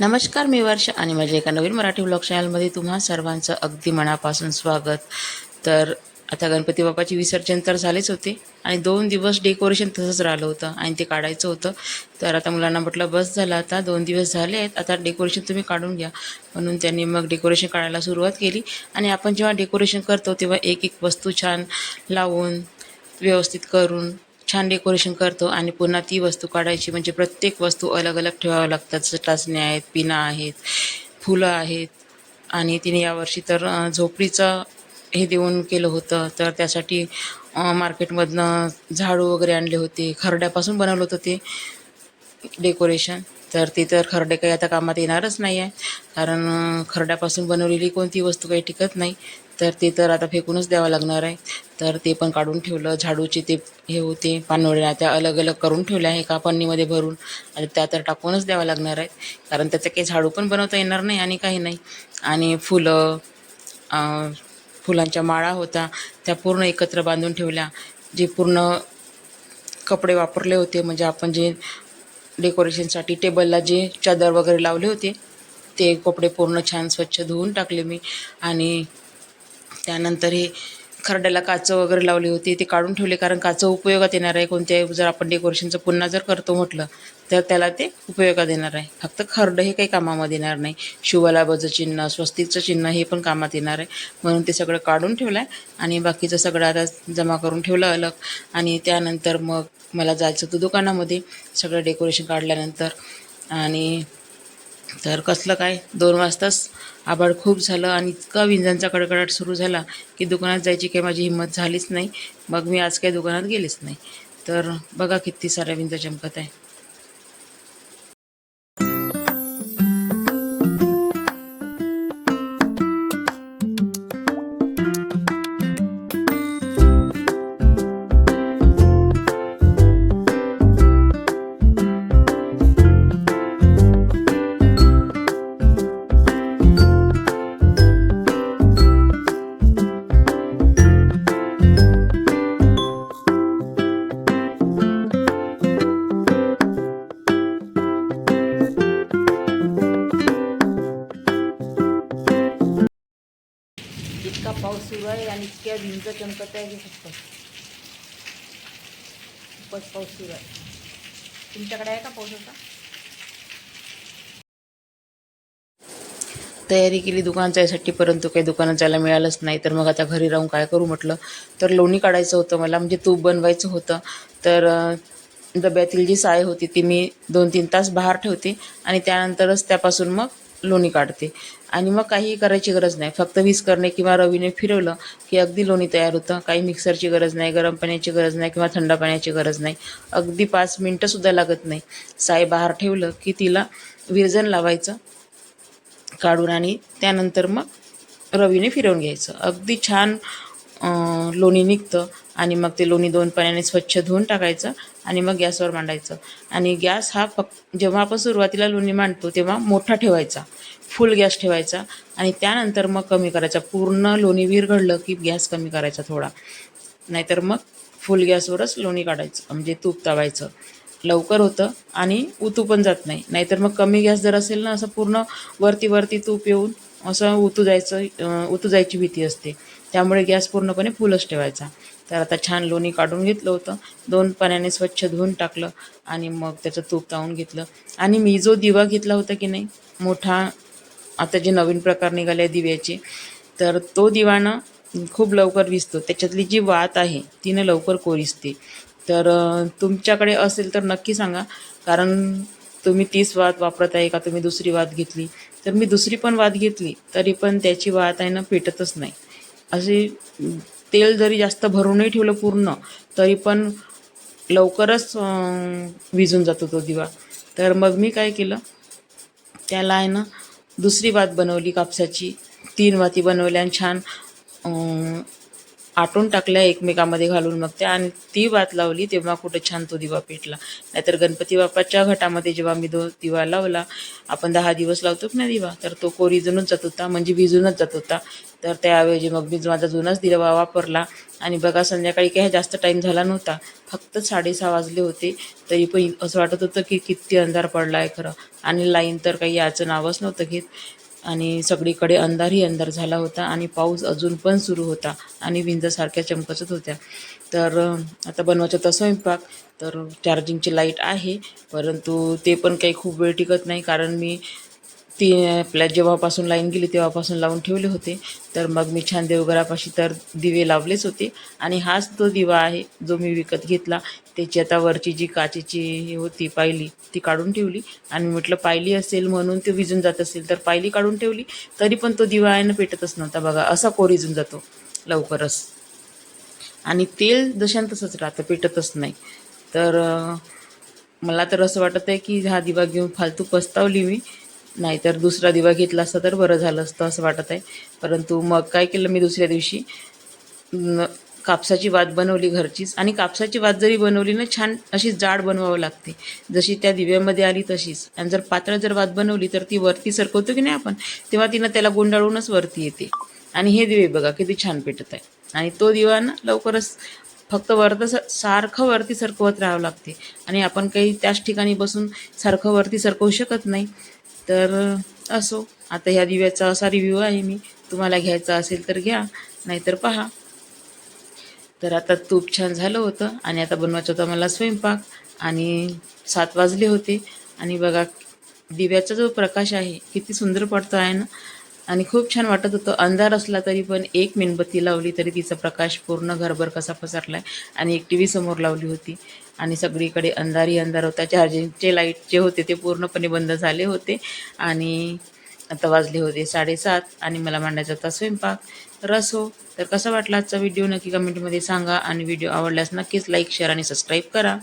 नमस्कार मी वर्ष आणि माझ्या एका नवीन मराठी ब्लॉग चॅनलमध्ये तुम्हा सर्वांचं अगदी मनापासून स्वागत. तर आता गणपती बाप्पाचे विसर्जन तर झालेच होते आणि दोन दिवस डेकोरेशन तसंच राहिलं होतं आणि ते काढायचं होतं. तर आता मुलांना म्हटलं बस झालं आता दोन दिवस झाले आहेत आता डेकोरेशन तुम्ही काढून घ्या. म्हणून त्यांनी मग डेकोरेशन काढायला सुरुवात केली आणि आपण जेव्हा डेकोरेशन करतो तेव्हा एक एक वस्तू छान लावून व्यवस्थित करून छान डेकोरेशन करतो आणि पुन्हा ती वस्तू काढायची म्हणजे प्रत्येक वस्तू अलग अलग ठेवाव्या लागतात. जसं टाचण्या आहेत पिना आहेत फुलं आहेत. आणि तिने यावर्षी तर झोपडीचं हे देऊन केलं होतं. तर त्यासाठी मार्केटमधनं झाडू वगैरे आणले होते. खरड्यापासून बनवलं होतं ते डेकोरेशन. तर ते तर खरडे काही आता कामात येणारच नाही आहे कारण खरड्यापासून बनवलेली कोणती वस्तू काही टिकत नाही. तर ते तर आता फेकूनच द्यावं लागणार आहे. तर ते पण काढून ठेवलं. झाडूचे ते हे होते पानोळ्या त्या अलग अलग करून ठेवल्या एका पन्नीमध्ये भरून. आणि त्या तर टाकूनच द्यावं लागणार आहेत. कारण त्याचं काही झाडू पण बनवता येणार नाही आणि काही नाही. आणि फुलं फुलांच्या माळा होत्या त्या पूर्ण एकत्र बांधून ठेवल्या. जे पूर्ण कपडे वापरले होते म्हणजे आपण जे डेकोरेशनसाठी टेबलला जे चादर वगैरे लावले होते ते कपडे पूर्ण छान स्वच्छ धुवून टाकले मी. आणि त्यानंतर हे खरड्याला काचं वगैरे लावली होती. ते काढून ठेवले कारण काचं उपयोगात येणार आहे. कोणत्याही जर आपण डेकोरेशनचं पुन्हा जर करतो म्हटलं तर त्याला ते उपयोगात येणार आहे. फक्त खरडं हे काही कामामध्ये येणार नाही. शिवलाभाचं चिन्ह स्वस्तिकचं चिन्ह हे पण कामात येणार आहे. म्हणून ते सगळं काढून ठेवलं आहे आणि बाकीचं सगळं आता जमा करून ठेवलं अलग. आणि त्यानंतर मग मला जायचं होतं दुकानामध्ये. सगळं डेकोरेशन काढल्यानंतर. आणि तर कसलं काय दोन वाजताच आभाळ खूप झालं आणि इतका विंजांचा कडकडाट सुरू झाला की दुकानात जायची काही माझी हिंमत झालीच नाही. मग मी आज काही दुकानात गेलीच नाही. तर बघा किती साऱ्या विंजा चमकत आहे. पाऊस आहे आणि इतक्या भिंत चमकत आहे की फक्त. खूपच पाऊस सुरू आहे. तुमच्याकडे आहे का पाऊस आता तयारी केली दुकान जायसाठी परंतु काही दुकानात जायला मिळालंच नाही. तर मग आता घरी राहून काय करू म्हटलं? तर लोणी काढायचं होतं मला म्हणजे तूप बनवायचं होतं. तर डब्यातील जी साय होती ती मी दोन तीन तास बाहेर ठेवते आणि त्यानंतरच त्यापासून मग लोणी काढते. आणि मग काहीही करायची गरज नाही. फक्त विस्करणे करणे किंवा रवीने फिरवलं की अगदी लोणी तयार होतं. काही मिक्सरची गरज नाही गरम पाण्याची गरज नाही किंवा थंड पाण्याची गरज नाही. अगदी पाच मिनटंसुद्धा लागत नाही. साय बाहेर ठेवलं की तिला विरजन लावायचं काढून आणि त्यानंतर मग रवीने फिरवून घ्यायचं. अगदी छान लोणी निघतं आणि मग ते लोणी दोन पाण्याने स्वच्छ धुवून टाकायचं आणि मग गॅसवर मांडायचं. आणि गॅस हा फक्त जेव्हा आपण सुरुवातीला लोणी मांडतो तेव्हा मोठा ठेवायचा फुल गॅस ठेवायचा आणि त्यानंतर मग कमी करायचा. पूर्ण लोणी विरघडलं की गॅस कमी करायचा थोडा. नाहीतर मग फुल गॅसवरच लोणी काढायचं म्हणजे तूप तवायचं लवकर होतं आणि उतू पण जात नाही. नाहीतर मग कमी गॅस जर असेल ना असं पूर्ण वरती वरती तूप येऊन असं उतू जायचं उतू जायची भीती असते. त्यामुळे गॅस पूर्णपणे फुलच ठेवायचा. तर आता छान लोणी काढून घेतलं होतं. दोन पाण्याने स्वच्छ धुवून टाकलं आणि मग त्याचं तूप तावून घेतलं. आणि मी जो दिवा घेतला होता की नाही मोठा आता जे नवीन प्रकार निघाले आहे दिव्याचे तर तो दिवाणं खूप लवकर विसतो त्याच्यातली जी वात आहे तिनं लवकर कोरिसते. तर तुमच्याकडे असेल तर नक्की सांगा. कारण तुम्ही तीच वात वापरत आहे का? तुम्ही दुसरी वात घेतली. तर मी दुसरी पण वाद घेतली तरी पण त्याची वात आहे ना पेटतच नाही. असे तेल जरी जास्त भरूनही ठेवलं पूर्ण तरी पण लवकरच विजून जातो तो दिवा. तर मग मी काय केलं त्याला आहे ना दुसरी वात बनवली कापसाची. तीन वाती बनवल्या आणि छान आटून टाकल्या एकमेकामध्ये घालून मग त्या आणि ती वात लावली तेव्हा कुठं छान तो दिवा पेटला. नाहीतर गणपती बाप्पाच्या घटामध्ये जेव्हा मी दो दिवा लावला आपण दहा दिवस लावतो ना दिवा तर तो कोरिजूनच जात होता म्हणजे विजूनच जात होता. तर त्याऐवजी मग मी माझा जुनाच दिवा वापरला. आणि बघा संध्याकाळी काही जास्त टाईम झाला नव्हता. फक्त साडेसहा वाजले होते. तरी पण असं वाटत होतं की किती अंधार पडला आहे खरं. आणि लाईन तर काही याचं नावच नव्हतं घेत. आणि सगळीकडे अंधारही अंधार झाला होता आणि पाऊस अजून पण सुरू होता आणि विंजासारख्या चमकचत होत्या. तर आता बनवायचा होता स्वयंपाक. तर चार्जिंगची लाइट आहे परंतु ते पण काही खूप वेळ टिकत नाही कारण मी ती आपल्या जेव्हापासून लाईन गेली तेव्हापासून लावून ठेवले होते. तर मग मी छान देवघरापाशी तर दिवे लावलेच होते. आणि हाच तो दिवा आहे जो मी विकत घेतला. त्याची आता वरची जी काचेची होती पायली ती काढून ठेवली. आणि म्हटलं पायली असेल म्हणून ते विजून जात असेल तर पायली काढून ठेवली. तरी पण तो दिवा आहे ना पेटतच नव्हता बघा. असा कोरिजून जातो लवकरच. आणि तेल जशान तसंच राहतं पेटतच नाही. तर मला तर असं वाटत आहे की हा दिवा घेऊन फालतू पस्तावली मी. नाहीतर दुसरा दिवा घेतला असता तर बरं झालं असतं असं वाटत आहे. परंतु मग काय केलं मी दुसऱ्या दिवशी? कापसाची वात बनवली घरचीच. आणि कापसाची वात जरी बनवली ना छान अशी जाड बनवावं लागते. जशी त्या दिव्यामध्ये आली तशीच. आणि जर पातळ जर वात बनवली तर ती वरती सरकवतो की नाही आपण? तेव्हा तिनं त्याला गुंडाळूनच वरती येते. आणि हे दिवे बघा किती छान पेटत आहे. आणि तो दिवा ना लवकरच फक्त वरतं स सारखं वरती सरकवत राहावं लागते. आणि आपण काही त्याच ठिकाणी बसून सारखं वरती सरकवू शकत नाही. तर असो. आता ह्या दिव्याचा असा रिव्ह्यू आहे मी. तुम्हाला घ्यायचा असेल तर घ्या नाहीतर पहा. तर आता तूप छान झालं होतं आणि आता बनवायचं होता मला स्वयंपाक आणि सात वाजले होते. आणि बघा दिव्याचा जो प्रकाश आहे किती सुंदर पडतो आहे ना. आणि खूप छान वाटत होतं. अंधार असला तरी पण एक मेणबत्ती लावली तरी तिचा प्रकाश पूर्ण घरभर कसा पसरला आहे आणि एक टी व्ही समोर लावली होती. आणि सगळीकडे अंधारही अंधार होता. चार्जिंगचे लाइट जे होते ते पूर्णपणे बंद झाले होते. आणि आता वाजले होते साडेसात आणि मला मांडायचा होता स्वयंपाक. तर असो तर कसा वाटला आजचा व्हिडिओ? नक्की कमेंटमध्ये सांगा. आणि व्हिडिओ आवडल्यास नक्कीच लाईक शेअर आणि सबस्क्राईब करा.